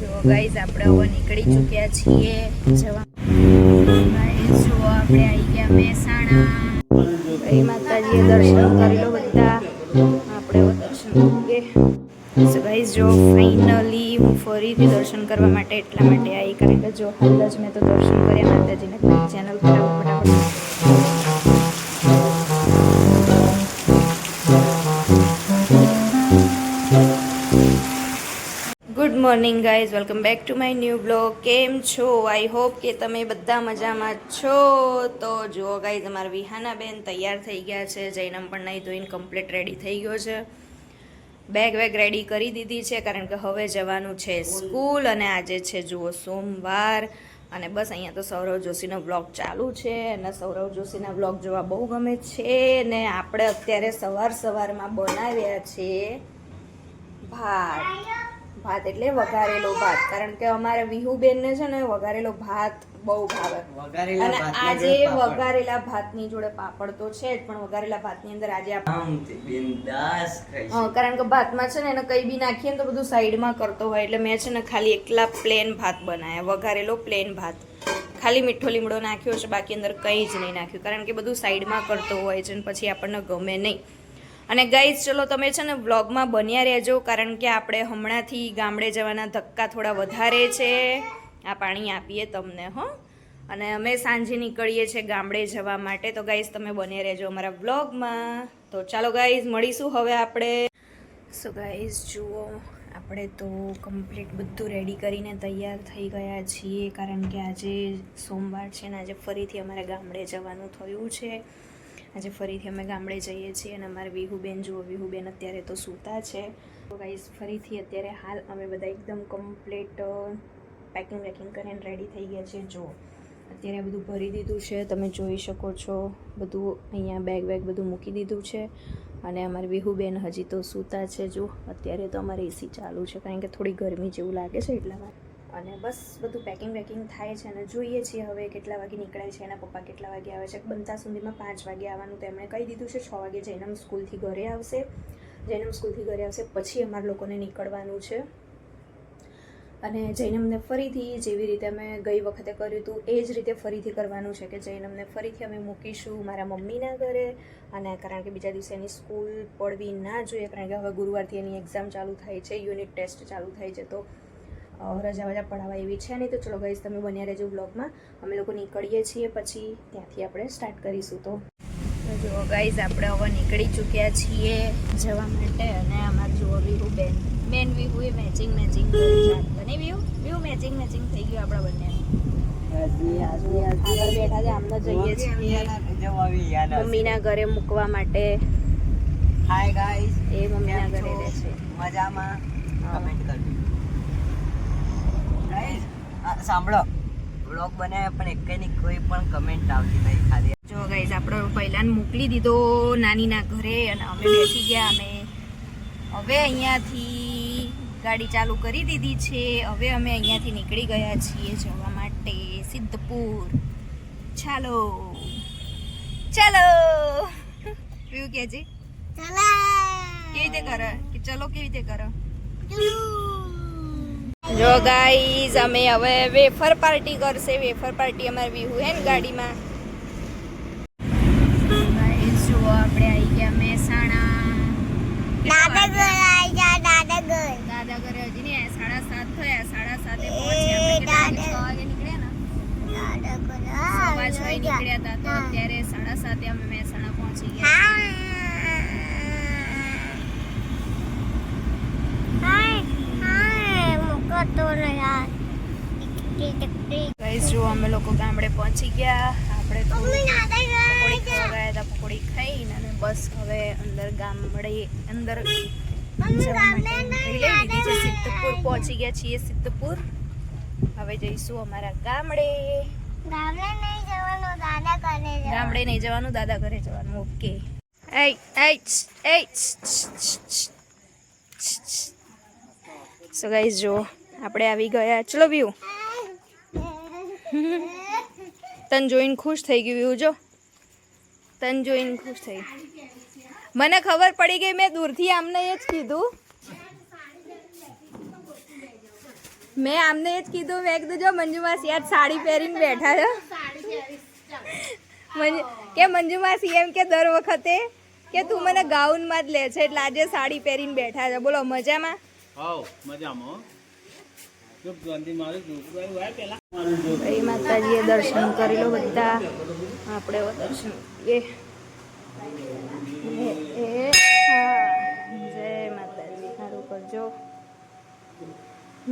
જો ગાઈઝ આપણે હવે નીકળી ચૂક્યા છીએ જવા. જો આપણે આવી ગયા મહેસાણા. માતાજીએ દર્શન કરી બધા. આપણે દર્શન કરીએ. સો ગાઈઝ જો ફાઇનલી હું ફરીથી દર્શન કરવા માટે એટલા માટે આવી કારણ કે જો હાલ જ મેં તો દર્શન કર્યા માતાજીને. ચેનલ પર ફટાફટ. Morning guys welcome back to my new blog કેમ છો? આઈ હોપ કે તમે બધા મજામાં છો. તો જુઓ ગાઈઝ અમારા વિહાનાબેન તૈયાર થઈ ગયા છે. જૈનમ પણ નહીં ધોઈને કમ્પ્લીટ રેડી થઈ ગયો છે. બેગ વેગ રેડી કરી દીધી છે, કારણ કે હવે જવાનું છે સ્કૂલ અને આજે છે, જુઓ, સોમવાર. અને બસ અહીંયા તો સૌરવ જોશીનો બ્લોગ ચાલુ છે અને સૌરવ જોશીના બ્લોગ જોવા બહુ ગમે છે ને આપણે અત્યારે સવાર સવારમાં બનાવ્યા છે ભાત. ભાત એટલે વઘારેલો ભાત. કારણ કે અમારે વિહુબેનને છે ને વઘારેલો ભાત બહુ ભાવે. અને આજે. વઘારેલા ભાતની જોડે પાપડ તો છે જ પણ વઘારેલા ભાતની અંદર આજે આપણે કારણ કે ભાતમાં છે ને એને કંઈ બી નાખીએ ને તો બધું સાઈડમાં કરતો હોય. એટલે મેં છે ને ખાલી એકલા પ્લેન ભાત બનાવ્યા વઘારેલો પ્લેન ભાત. ખાલી મીઠો લીમડો નાખ્યો છે બાકી અંદર કંઈ જ નહીં નાખ્યું. કારણ કે બધું સાઈડમાં કરતો હોય છે ને પછી આપણને ગમે નહીં. અને ગાઈઝ ચલો તમે છે ને વ્લોગમાં બન્યા રહેજો, કારણ કે આપણે હમણાંથી ગામડે જવાના ધક્કા થોડા વધારે છે. આ પાણી આપીએ તમને, હો. અને અમે સાંજે નીકળીએ છીએ ગામડે જવા માટે. તો ગાઈઝ તમે બન્યા રહેજો અમારા વ્લોગમાં તો ચાલો ગાઈઝ મળીશું હવે આપણે. સો ગાઈઝ જુઓ, આપણે તો કમ્પ્લીટ બધું રેડી કરીને તૈયાર થઈ ગયા છીએ, કારણ કે આજે સોમવાર છે ને, આજે ફરીથી અમારે ગામડે જવાનું થયું છે. આજે ફરીથી અમે ગામડે જઈએ છીએ અને અમારે વિહુબેન જુઓ, વિહુબેન અત્યારે તો સૂતા છે. તો ગાઈઝ ફરીથી અત્યારે હાલ અમે બધા એકદમ કમ્પ્લીટ પેકિંગ વેકિંગ કરીને રેડી થઈ ગયા છીએ. જુઓ, અત્યારે બધું ભરી દીધું છે. તમે જોઈ શકો છો, બધું અહીંયા બેગ વેગ બધું મૂકી દીધું છે. અને અમારી વિહુબેન હજી તો સૂતા છે. જો અત્યારે તો અમારે એસી ચાલુ છે, કારણ કે થોડી ગરમી જેવું લાગે છે એટલા માટે. અને બસ બધું પેકિંગ વેકિંગ થાય છે અને જોઈએ છીએ હવે કેટલા વાગે નીકળે છે, એના પપ્પા કેટલા વાગે આવે છે. બનતા સુધીમાં પાંચ વાગે આવવાનું તેમણે કહી દીધું છે. છ વાગે જૈનમ સ્કૂલથી ઘરે આવશે. જૈનમ સ્કૂલથી ઘરે આવશે પછી અમારા લોકોને નીકળવાનું છે. અને જૈનમને ફરીથી જેવી રીતે અમે ગઈ વખતે કર્યું હતું, એ જ રીતે ફરીથી કરવાનું છે કે જૈનમને ફરીથી અમે મૂકીશું મારા મમ્મીના ઘરે. અને કારણ કે બીજા દિવસે એની સ્કૂલ પડવી ના જોઈએ, કારણ કે હવે ગુરુવારથી એની એક્ઝામ ચાલુ થાય છે યુનિટ ટેસ્ટ ચાલુ થાય છે, તો રજા વજા પડાવવા એવી છે નહીં તો ચલો ગાઈઝ તમે બન્યા રહેજો બ્લોગમાં અમે લોકો નીકળીએ છીએ પછી ત્યાંથી આપણે સ્ટાર્ટ કરીશું તો. જુઓ ગાઈઝ આપણે હવે નીકળી ચૂક્યા છીએ જવા માટે અને અમારે જુઓ વિહુ બેન. બેન વિહુ એ મેચિંગ મેચિંગ બને વિહુ વિહુ મેચિંગ મેચિંગ થઈ ગયું આપણા બંને મમ્મીના ઘરે મૂકવા માટે. હાય ગાઈસ એ મમ્મીના ઘરે રહે છે. મજામાં. કમેન્ટ કરજો. સાંભળો. બ્લોગ બનાવ્યા પણ એકેયની કોઈ પણ કમેન્ટ આવતી નહીં ખાલી. જો ગાઈઝ આપણે પહેલાને મોકલી દીધો નાનીના ઘરે અને અમે બેસી ગયા. અમે હવે અહીંયાથી ગાડી ચાલુ કરી દીધી છે. હવે અમે અહીંયાથી નીકળી ગયા છીએ જવા માટે સિદ્ધપુર. ચાલો. ચાલો. એવું કે છે કેવી રીતે કરે? કે ચલો કેવી રીતે કરે? જો ગાઈઝ અમે હવે વેફર પાર્ટી કરશે. વેફર પાર્ટી અમારે વિહુ હે ને ગાડીમાં. ગાઈઝ જો આપણે આવી ગયા મહેસાણા. દાદા ઘરે હજી નહીં સાડા સાત થયા. સાડા સાતે પહોંચ્યા. આપણે કેટલા વાગે? છ વાગે નીકળ્યા ને? સવા છ એ નીકળ્યા હતા તો અત્યારે સાડા સાતે અમે મહેસાણા પહોંચી ગયા. ગાઈઝ જો અમે લોકો ગામડે પહોંચી ગયા. આપણે પકોડી ખાવા હતા પકોડી ખાઈને અને બસ હવે અંદર ગામડે અંદર સિદ્ધપુર પહોંચી ગયા છીએ સિદ્ધપુર. હવે જઈશું અમારા ગામડે. ગામડે નહીં જવાનું દાદા ઘરે જવાનું. ઓકે. સો ગાઈઝ જો આપણે આવી ગયા. ચલો વ્યૂ તન જોઈને ખુશ થઈ ગયું એવું જો. તન જોઈને ખુશ થઈ મને ખબર પડી ગઈ, મેં દૂરથી આમને એ જ કીધું. મેં આમને એ જ કીધું, મેં કીધું, જો મંજુ માસી આજ સાડી પહેરીને બેઠા છો. કે મંજુ માસી એમ કે દર વખતે કે તું મને ગાઉનમાં જ લે છે, એટલે આજે સાડી પહેરીને બેઠા છે. બોલો, મજામાં? મજામાં જય માતાજીએ દર્શન કરી લો બધા. આપણે દર્શન એ એ જય માતાજી. સારું કરજો.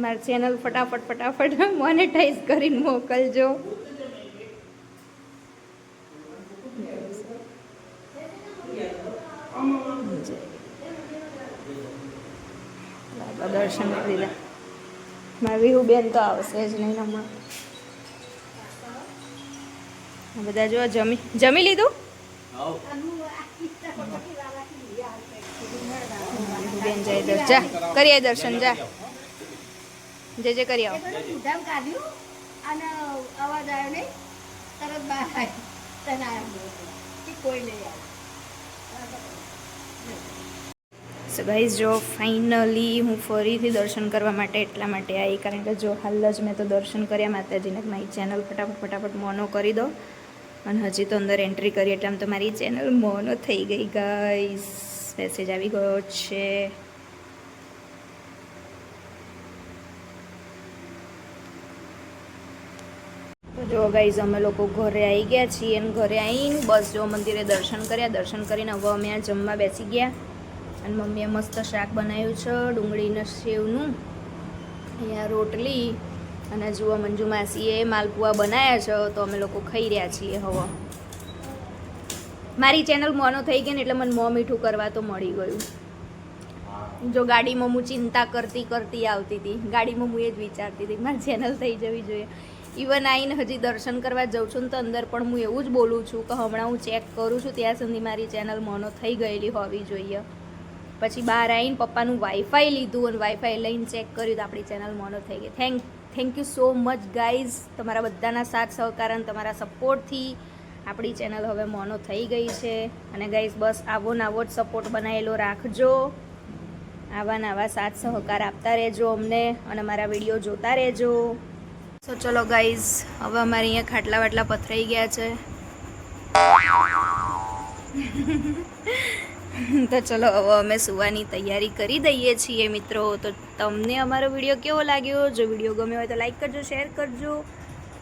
મારી ચેનલ ફટાફટ ફટાફટ મોનેટાઈઝ કરીને મોકલજો. દર્શન લીધા મારી વિહુ બેન તો આવશે જ નહીં હમણાં બધા જો જમી જમી લીધું? બેન જય દર્શન. જા, કરી આય દર્શન, જા. જે જે કરી આવો. અને અવાજ આવ્યો નહીં. તરત બહાર કોઈ નહીં ગાઈઝ જો ફાઇનલી હું ફરીથી દર્શન કરવા માટે એટલા માટે આવી કારણ કે જો હાલ જ મેં તો દર્શન કર્યા, માતાજીને મારી ચેનલ ફટાફટ ફટાફટ મોનો કરી દો. અને હજી તો અંદર એન્ટ્રી કરી, એટલે આમ તો મારી ચેનલ મોનો થઈ ગઈ ગાઈઝ મેસેજ આવી ગયો છે. જો ગાઈઝ અમે લોકો ઘરે આવી ગયા છીએ અને ઘરે આવીને બસ જો મંદિરે દર્શન કર્યા. દર્શન કરીને હવે અમે આ જમવા બેસી ગયા. અને મમ્મીએ મસ્ત શાક બનાવ્યું છે, ડુંગળીના સેવનું. અહીંયા રોટલી અને જુઓ મંજુ માસીએ માલપુઆ બનાવ્યા છે, તો અમે લોકો ખાઈ રહ્યા છીએ હવે. મારી ચેનલ મોનો થઈ ગઈ ને એટલે મને મોં મીઠું કરવા તો મળી ગયું. જો ગાડીમાં હું ચિંતા કરતી કરતી આવતી હતી. ગાડીમાં હું એ જ વિચારતી હતી, મારી ચેનલ થઈ જવી જોઈએ. ઇવન આવીને હજી દર્શન કરવા જાઉં છું ને તો અંદર પણ હું એવું જ બોલું છું કે હમણાં હું ચેક કરું છું, ત્યાં સુધી મારી ચેનલ મોનો થઈ ગયેલી હોવી જોઈએ. પછી બહાર આવીને પપ્પાનું વાઈફાઈ લીધું અને વાઈફાઈ લઈને ચેક કર્યું તો આપણી ચેનલ મોનો થઈ ગઈ. Thank thank you so much guys તમારા બધાના સાથ સહકાર અને તમારા સપોર્ટથી આપણી ચેનલ હવે મોનો થઈ ગઈ છે. અને ગાઈઝ બસ આવો ને આવો જ સપોર્ટ બનાવેલો રાખજો. આવા ને આવા સાથ સહકાર આપતા રહેજો અમને અને મારા વીડિયો જોતા રહેજો. સો ચલો ગાઈઝ હવે અમારે અહીંયા ખાટલા વાટલા પથરાઈ ગયા છે. તો ચલો, હવે અમે સુવાની તૈયારી કરી દઈએ છીએ મિત્રો. તો તમને અમારો વીડિયો કેવો લાગ્યો? જો વીડિયો ગમ્યો હોય તો લાઈક કરજો, શેર કરજો.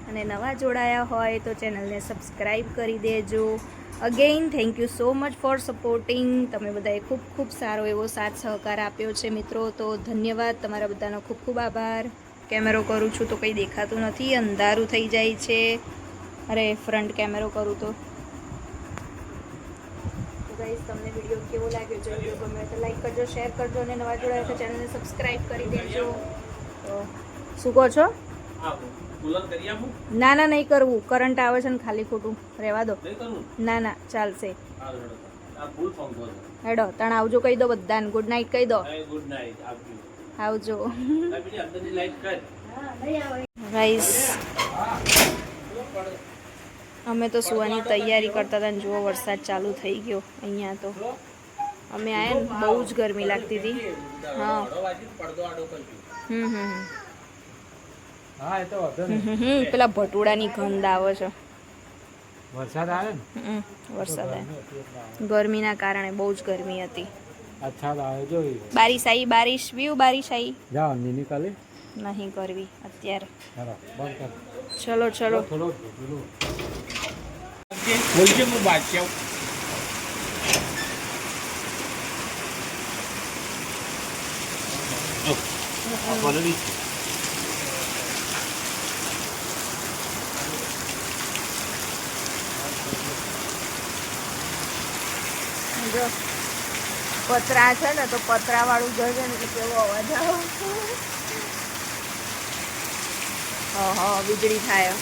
અને નવા જોડાયા હોય તો ચેનલને સબસ્ક્રાઈબ કરી દેજો. Again thank you so much for supporting તમે બધાએ ખૂબ ખૂબ સારો એવો સાથ સહકાર આપ્યો છે મિત્રો. તો ધન્યવાદ, તમારા બધાનો ખૂબ ખૂબ આભાર. કેમેરો કરું છું તો કંઈ દેખાતું નથી, અંધારું થઈ જાય છે. અરે ફ્રન્ટ કેમેરો કરું તો. ગાઈઝ તમને વીડિયો કેવો લાગ્યો જો વીડિયો ગમ્યો તો લાઈક કરજો શેર કરજો અને નવા જોડાયા તો ચેનલને સબસ્ક્રાઈબ કરી દેજો. શું કહો છો? ના ના નહીં કરવું. કરંટ આવે છે ને ખાલી ખોટું. રહેવા દો. ના ના ચાલશે. હેડો છે તણ આવજો કહી દો બધાને. ગુડ નાઇટ કહી દો. ગુડ નાઇટ આવજો. આ અમે તો સુવાની તૈયારી કરતા હતા ને જુઓ વરસાદ ચાલુ થઈ ગયો અહીંયા તો. અમે આયા ને બહુ જ ગરમી લાગતી હતી. હા. હમ હમ. પેલા ભટુડાની ગંધ આવે છે. વરસાદ આવે ને? વરસાદ આવે. ગરમીના કારણે બહુ જ ગરમી હતી. અચ્છા આવે જો બારિશ આવી બારિશ. વ્યુ બારિશ આવી જાઓ નીની કાલે. નહીં કરવી અત્યારે. ચાલો ચલો આ પલળી છે. જો પતરા છે ને, તો પતરા વાળું જશે ને એટલે કેવો અવાજ આવે હા વીજળી થાય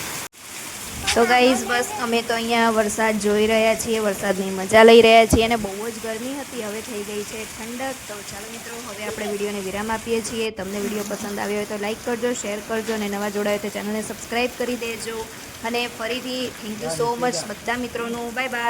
તો ગાઈઝ બસ અમે તો અહીંયા વરસાદ જોઈ રહ્યા છીએ, વરસાદની મજા લઈ રહ્યા છીએ અને બહુ જ ગરમી હતી, હવે થઈ ગઈ છે ઠંડક. તો ચાલો મિત્રો, હવે આપણે વિડીયોને વિરામ આપીએ છીએ. તમને વીડિયો પસંદ આવ્યો હોય તો લાઇક કરજો શેર કરજો અને નવા જોડાયો તો ચેનલને સબસ્ક્રાઈબ કરી દેજો. અને ફરીથી થેન્ક યુ સો મચ બધા મિત્રોનું. Bye bye